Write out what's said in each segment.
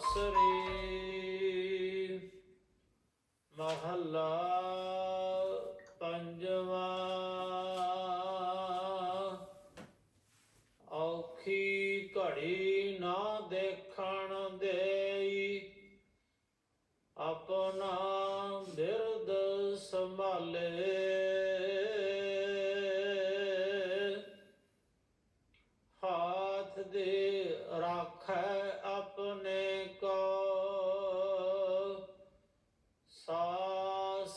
ਆਸਰੇ ਮਹੱਲਾ ਪੰਜਵਾ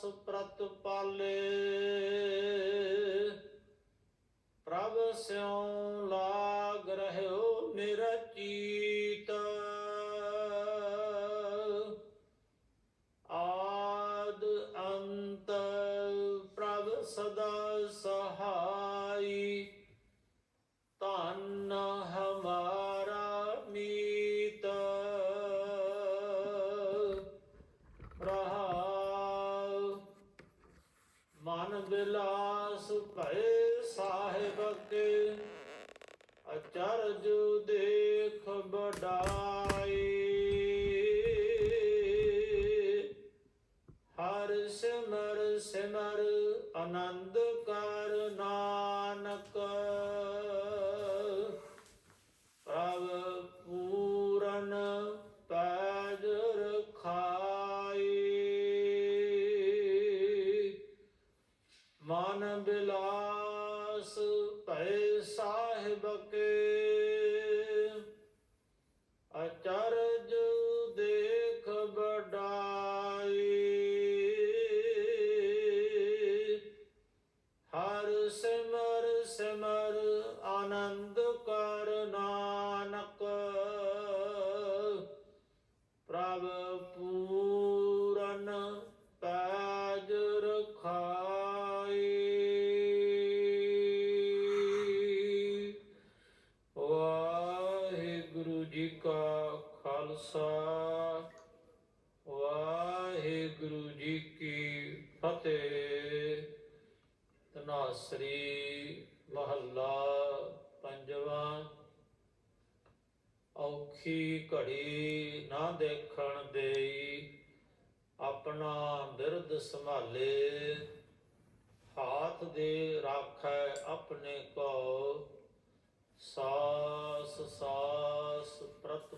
ਪ੍ਰਤ ਪਾਲੇ। ਪ੍ਰਭ ਸਿਉ ਲਾਗ ਰਹਿਓ ਨਿਰਚੀਤ ਬਿਲਾਸ ਭਏ ਸਾਹਿਬ ਕੇ ਅਚਰਜ ਦੇਖ ਬਡਾਈ ਹਰ ਸਿਮਰ ਸਿਮਰ ਆਨੰਦ ਕਰ ਨਾਨਕ। ਮਨ ਬਿਲਾਸ ਭੈ ਸਾਹਿਬ ਕੇ। ਅਚਰਜ ਦੇਖ ਬਡਾਈ ਹਰ ਸਿਮਰ ਸ੍ਰੀ ਮਹੱਲਾ ਪੰਜਵਾ। ਔਖੀ ਘੜੀ ਨਾ ਦੇਖਣ ਦੇਈ, ਆਪਣਾ ਬਿਰਦ ਸੰਭਾਲੇ। ਹਾਥ ਦੇ ਰਾਖੈ ਆਪਣੇ ਕੋ ਸਾਸ ਸਾਸ ਪ੍ਰਤ